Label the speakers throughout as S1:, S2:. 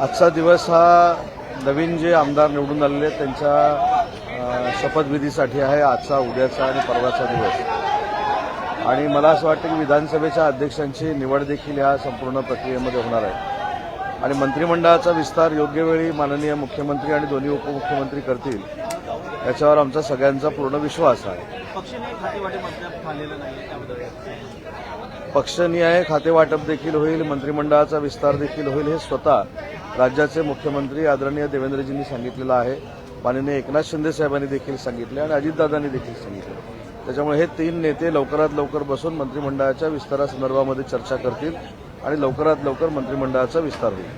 S1: आजचा दिवस हा नवीन जे आमदार निवडून आलेले आहेत त्यांच्या शपथविधीसाठी आहे आजचा उद्याचा आणि परवाचा दिवस. आणि मला असं वाटतं की विधानसभेच्या अध्यक्षांची निवड देखील या संपूर्ण प्रक्रियेमध्ये होणार आहे. आणि मंत्रिमंडळाचा विस्तार योग्य वेळी माननीय मुख्यमंत्री आणि दोन्ही उपमुख्यमंत्री करतील याच्यावर आमचा सगळ्यांचा पूर्ण विश्वास आहे. पक्षनिहाय खातेवाटप देखील होईल मंत्रिमंडळाचा विस्तार देखील होईल हे स्वतः राज्याचे मुख्यमंत्री आदरणीय देवेंद्रजींनी सांगितलेलं आहे. माननीय एकनाथ शिंदे साहेबांनी देखील सांगितले आणि अजितदादांनी देखील सांगितलं. त्याच्यामुळे हे तीन नेते लवकरात लवकर बसून मंत्रिमंडळाच्या विस्तारासंदर्भामध्ये चर्चा करतील आणि लवकरात लवकर मंत्रिमंडळाचा विस्तार होईल.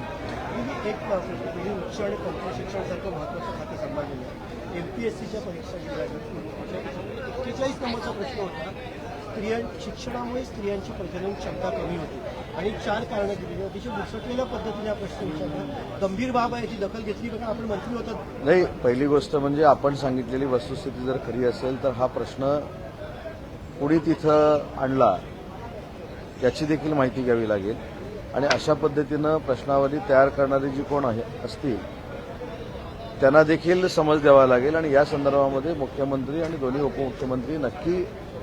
S2: एमपीएससीच्या परीक्षा जी एक्केचाळीस नंबरचा प्रश्न होता स्त्रियां शिक्षणामुळे स्त्रियांची प्रजनन क्षमता कमी होती. आणि चार कारणं दिली अतिशय दुसटलेल्या पद्धतीने हा प्रश्न विचारला गंभीर बाब आहे याची दखल घेतली बघा आपण मंत्री होतात
S1: नाही पहिली गोष्ट म्हणजे आपण सांगितलेली वस्तुस्थिती जर खरी असेल तर हा प्रश्न कुणी तिथं आणला याची देखील माहिती घ्यावी लागेल. आणि अशा पद्धतीनं प्रश्नावली तयार करणारी जी कोण आहे असतील त्यांना देखील समज द्यावा लागेल. आणि या संदर्भामध्ये मुख्यमंत्री आणि दोन्ही उपमुख्यमंत्री नक्की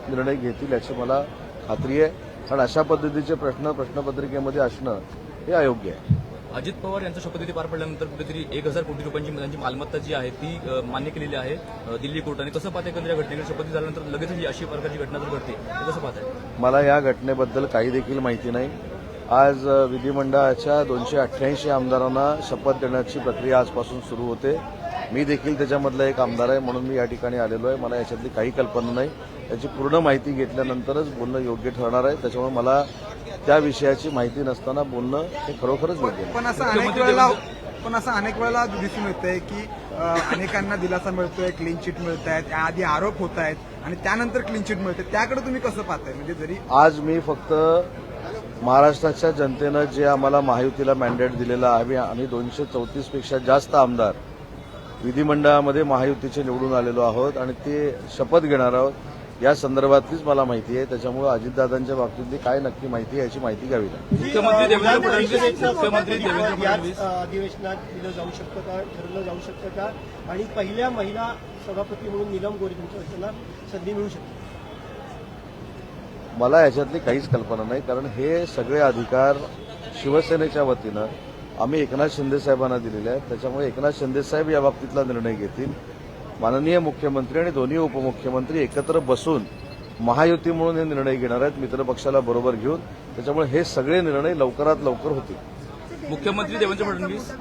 S1: निर्णय घेतील याची मला खात्री आहे. कारण अशा पद्धतीचे प्रश्न प्रश्नपत्रिकेमध्ये असणं हे अयोग्य आहे.
S3: अजित पवार यांचा शपथविधी पार पडल्यानंतर कुठेतरी एक हजार कोटी रुपयांची त्यांची मालमत्ता जी आहे ती मान्य केलेली आहे दिल्ली कोर्टाने. कसं एकंदर या घटनेकडे शपथ झाल्यानंतर लगेच ही अशी प्रकारची घटना जर घडते तर कसं पाहताय?
S1: मला या घटनेबद्दल काही देखील माहिती नाही. आज विधिमंडळाच्या दोनशे अठ्ठ्याऐंशी आमदारांना शपथ देण्याची प्रक्रिया आजपासून सुरू होते. मी देखील त्याच्यामधला एक आमदार आहे म्हणून मी या ठिकाणी आलेलो आहे. मला याच्यातली काही कल्पना नाही. त्याची पूर्ण माहिती घेतल्यानंतरच बोलणं योग्य ठरणार आहे. त्याच्यामुळे मला त्या विषयाची माहिती नसताना बोलणं हे खरोखरच योग्य
S4: पण असं अनेक वेळेला पण असं अनेक वेळेला दिसून येतंय की अं, अनेकांना दिलासा मिळतोय क्लीन चिट मिळत आहेत आधी आरोप होत आहेत आणि त्यानंतर क्लीन चिट मिळते. त्याकडे तुम्ही कसं पाहताय? म्हणजे जरी
S1: आज मी फक्त महाराष्ट्राच्या जनतेनं जे आम्हाला महायुतीला मॅन्डेट दिलेलं आहे आम्ही दोनशे चौतीसपेक्षा जास्त आमदार विधिमंडळामध्ये महायुतीचे निवडून आलेलो आहोत आणि ते शपथ घेणार आहोत या संदर्भातलीच मला माहिती आहे. त्याच्यामुळे अजितदादांच्या बाबतीतली काय नक्की माहिती आहे याची माहिती घ्यावी
S2: अधिवेशनात दिलं जाऊ शकतं का? ठरवलं जाऊ शकतं का? आणि पहिल्या महिला सभापती म्हणून नीलम गोरे तुमच्या त्यांना संधी मिळू शकते.
S1: मला याच्यातली काहीच कल्पना नाही कारण हे सगळे अधिकार शिवसेनेच्या वतीनं आम्ही एकनाथ शिंदे साहेबांना दिलेले आहेत. त्याच्यामुळे एकनाथ शिंदे साहेब या बाबतीतला निर्णय घेतील. माननीय मुख्यमंत्री आणि दोन्ही उपमुख्यमंत्री एकत्र बसून महायुती म्हणून हे निर्णय घेणार आहेत. मित्रपक्षाला बरोबर घेऊन. त्याच्यामुळे हे सगळे निर्णय लवकरात लवकर होतील.
S3: मुख्यमंत्री देवेंद्र फडणवीस-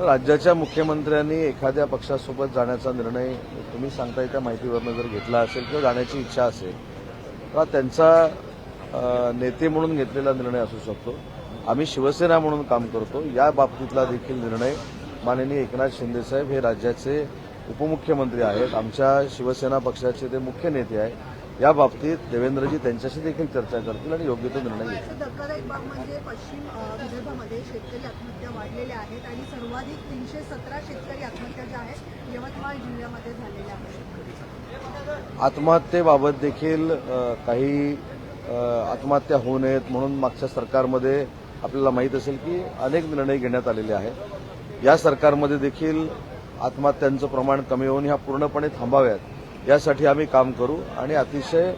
S1: राज्याच्या मुख्यमंत्र्यांनी एखाद्या पक्षासोबत जाण्याचा निर्णय तुम्ही सांगताय त्या माहितीवरनं जर घेतला असेल किंवा जाण्याची इच्छा असेल हा त्यांचा नेते म्हणून घेतलेला निर्णय असू शकतो. आम्ही शिवसेना म्हणून काम करतो. या बाबतीतला देखील निर्णय माननीय एकनाथ शिंदेसाहेब हे राज्याचे उपमुख्यमंत्री आहेत. आमच्या शिवसेना पक्षाचे ते मुख्य नेते आहेत. या बाबतीत देवेंद्रजी त्यांच्याशी देखील चर्चा करतील आणि योग्य तो निर्णय घेतील.
S5: याचं धक्कादायक बाब म्हणजे पश्चिम विदर्भामध्ये शेतकरी आत्महत्या वाढलेल्या आहेत आणि सर्वाधिक तीनशे सतरा शेतकरी आत्महत्या ज्या आहेत यवतमाळ जिल्ह्यामध्ये झालेल्या आहेत.
S1: आत्महत्येबाबत देखील काही आत्महत्या होऊ नयेत म्हणून मागच्या सरकारमध्ये आपल्याला माहीत असेल की अनेक निर्णय घेण्यात आलेले आहेत. या सरकारमध्ये देखील आत्महत्यांचं प्रमाण कमी होऊन ह्या पूर्णपणे थांबाव्यात. यासाठी आम्ही काम करू. आणि अतिशय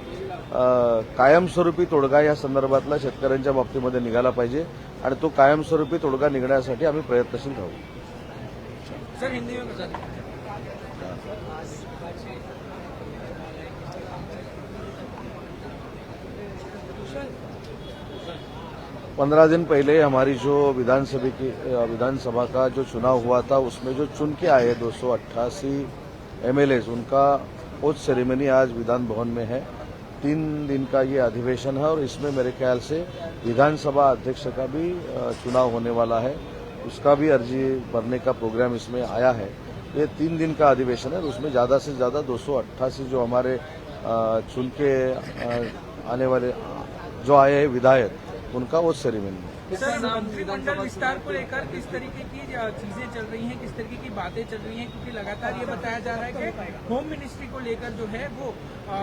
S1: कायमस्वरूपी तोडगा या संदर्भातला शेतकऱ्यांच्या बाबतीमध्ये निघाला पाहिजे आणि तो कायमस्वरूपी तोडगा निघण्यासाठी आम्ही प्रयत्नशील राहू. पंद्रह दिन पहले हमारी जो विधानसभा की विधानसभा का जो चुनाव हुआ था उसमें जो चुन के आए दो सौ अट्ठासी उनका ओथ सेरेमनी आज विधान भवन में है। तीन दिन का ये अधिवेशन है और इसमें मेरे ख्याल से विधानसभा अध्यक्ष का भी चुनाव होने वाला है। उसका भी अर्जी भरने का प्रोग्राम इसमें आया है। ये तीन दिन का अधिवेशन है उसमें ज़्यादा से ज़्यादा दो सौ अट्ठासी जो हमारे चुन के आने वाले, जो आए हैं विधायक, उनका वो सेरेमनी है।
S6: सर मंत्रिमंडल विस्तार को लेकर किस तरीके की चीज़ें चल रही हैं किस तरीके की बातें चल रही हैं? क्योंकि लगातार ये बताया जा रहा है कि होम मिनिस्ट्री को लेकर जो है वो अ,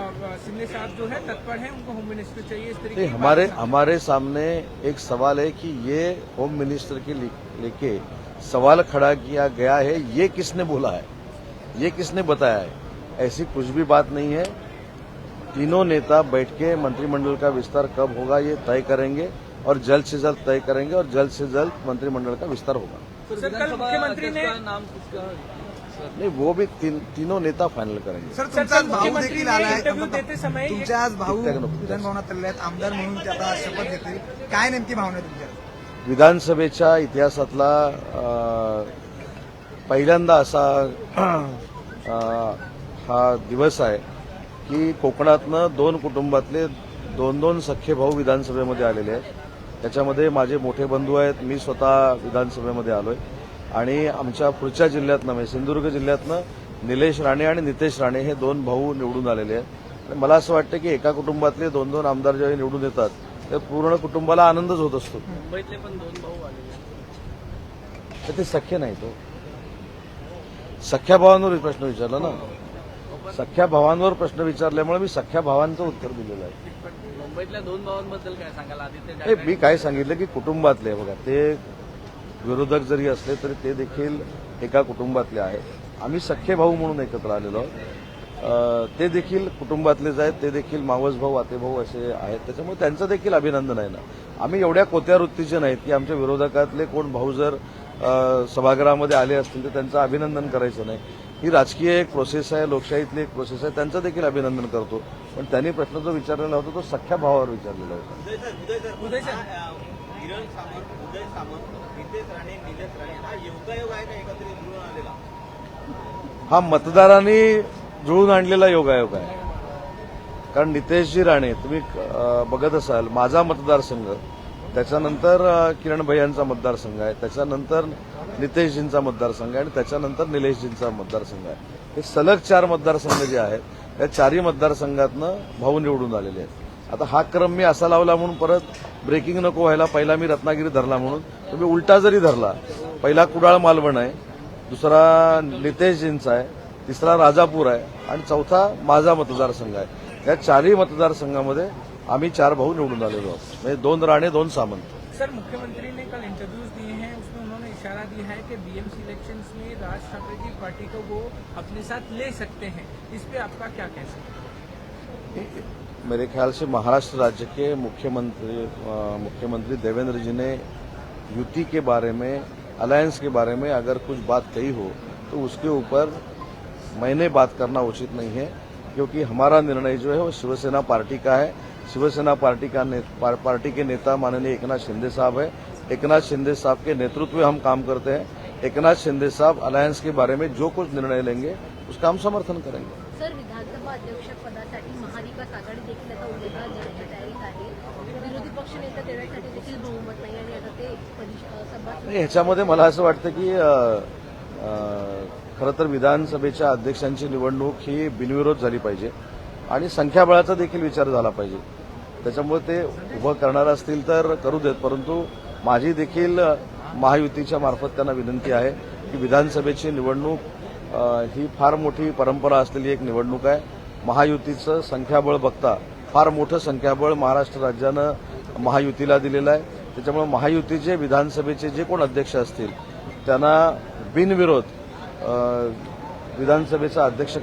S6: साहब जो है तत्पर हैं उनको होम मिनिस्ट्री चाहिए इस तरीके
S1: हमारे हमारे सामने एक सवाल है कि ये होम मिनिस्टर के लेके सवाल खड़ा किया गया है ये किसने बोला है? ये किसने बताया है? ऐसी कुछ भी बात नहीं है। तीनों नेता बैठ के मंत्रिमंडल का विस्तार कब होगा ये तय करेंगे। और जल्द से जल्द तय करेंगे और जल्द से जल्द मंत्रिमंडल का विस्तार होगा।
S6: सर कल मुख्यमंत्री ने
S7: नाम किसका
S1: नहीं वो भी तीन, तीनों नेता फाइनल करेंगे।
S4: सर
S6: सर,
S4: तुमचा
S6: कल
S4: आज भाऊ
S6: मुख्यमंत्री
S4: देखील
S6: ने
S4: आला आहे
S6: इंटरव्यू देते समय एक-
S4: तुमचे आज भाऊ
S1: टिकटॅक नको.
S4: विधान भवनात चालले आहेत. आमदार म्हणून ते आता शपथ घेतील. काय नेमकी भावना आहे तुमच्या?
S1: विधानसभेच्या इतिहासातला पहिल्यांदा असा हा दिवस आहे की कोकणातनं दोन कुटुंबातले दोन दोन सख्खे भाऊ विधानसभेमध्ये आलेले आहेत. त्याच्यामध्ये माझे मोठे बंधू आहेत. मी स्वतः विधानसभेमध्ये आलोय. आणि आमच्या पुढच्या जिल्ह्यातनं म्हणजे सिंधुदुर्ग जिल्ह्यातनं निलेश राणे आणि नितेश राणे हे दोन भाऊ निवडून आलेले आहेत. आणि मला असं वाटतं की एका कुटुंबातले दोन दोन आमदार जेव्हा निवडून येतात तर पूर्ण कुटुंबाला आनंदच होत असतो.
S7: मुंबईतले पण दोन भाऊ आलेले
S1: तर ते सख्य नाही तो सख्या भावांवर प्रश्न विचारला ना. सख्या भावांवर प्रश्न विचारल्यामुळे मी सख्या भावांचं उत्तर दिलेलं आहे.
S7: मुंबईतल्या दोन भावांबद्दल काय सांगाल? आदित्य
S1: हे मी काय सांगितलं की कुटुंबातले बघा ते विरोधक जरी असले तरी ते देखील एका कुटुंबातले आहेत. आम्ही सख्खे भाऊ म्हणून एकत्र आलेलो आहोत. ते देखील कुटुंबातलेच आहेत ते देखील मावस भाऊ आते भाऊ असे आहेत. त्याच्यामुळे त्यांचं देखील अभिनंदन आहे ना. आम्ही एवढ्या कोत्या वृत्तीचे नाहीत की आमच्या विरोधकातले कोण भाऊ जर सभागृहामध्ये आले असतील तर त्यांचं अभिनंदन करायचं नाही. ही राजकीय एक प्रोसेस आहे लोकशाहीतली एक प्रोसेस आहे. त्यांचं देखील अभिनंदन करतो. पण त्यांनी प्रश्न जो विचारलेला होता तो सख्या भावावर विचारलेला होता.
S7: हा
S1: हा मतदारांनी जुळून आणलेला योगायोग आहे. कारण नितेशजी राणे तुम्ही बघत असाल माझा मतदारसंघ त्याच्यानंतर किरण भैयांचा मतदारसंघ आहे. त्याच्यानंतर नितेशजींचा मतदारसंघ आहे आणि त्याच्यानंतर निलेशजींचा मतदारसंघ आहे. हे सलग चार मतदारसंघ जे आहेत या चारही मतदारसंघातनं भाऊ निवडून आलेले आहेत. आता हा क्रम मी असा लावला म्हणून परत ब्रेकिंग नको व्हायला पहिला मी रत्नागिरी धरला म्हणून. तुम्ही उलटा जरी धरला पहिला कुडाळ मालवण आहे दुसरा नितेशजींचा आहे तिसरा राजापूर आहे आणि चौथा माझा मतदारसंघ आहे. या चारही मतदारसंघामध्ये आम्ही चार भाऊ निवडून आलेलो आहोत. म्हणजे दोन राणे दोन सामंत.
S6: सर मुख्यमंत्री ने कल इंटरव्यूज दिए हैं उसमें उन्होंने इशारा दिया है कि बीएमसी इलेक्शंस में राज ठाकरे की पार्टी को वो अपने साथ ले सकते हैं। इस पे आपका क्या कहना है?
S1: मेरे ख्याल से महाराष्ट्र राज्य के मुख्यमंत्री मुख्यमंत्री देवेंद्र जी ने युति के बारे में अलायंस के बारे में अगर कुछ बात कही हो तो उसके ऊपर मैंने बात करना उचित नहीं है क्योंकि हमारा निर्णय जो है वो शिवसेना पार्टी का है। शिवसेना पार्टी का ने, पार, पार्टी के नेता माननीय एकनाथ शिंदे साहब है। एकनाथ शिंदे साहब के नेतृत्व में हम काम करते हैं। एकनाथ शिंदे साहब अलायंस के बारे में जो कुछ निर्णय लेंगे उसका हम समर्थन करेंगे।
S8: सर विधानसभा अध्यक्ष पदासाठी महाविकास आघाडी देखील आता उमेदवार देण्याच्या तयारीत आहे. विरोधी पक्ष नेता देण्यासाठी देखील बहुमत नाही आणि आता ते
S1: नाही, ह्याच्यामध्ये मला असं वाटतं की अ, अ, खरं तर विधानसभेच्या अध्यक्षांची निवडणूक ही बिनविरोध झाली पाहिजे आणि संख्याबळाचा देखील विचार झाला पाहिजे. त्याच्यामुळे ते उभं करणार असतील तर करू देत परंतु माझी देखील महायुतीच्या मार्फत त्यांना विनंती आहे की विधानसभेची निवडणूक ही फार मोठी परंपरा असलेली एक निवडणूक आहे. महायुतीचं संख्याबळ बघता फार मोठं संख्याबळ महाराष्ट्र राज्यानं महायुतीला दिलेलं आहे. त्याच्यामुळे महायुतीचे विधानसभेचे जे कोण अध्यक्ष असतील त्यांना बिनविरोध विधानसभेचा अध्यक्ष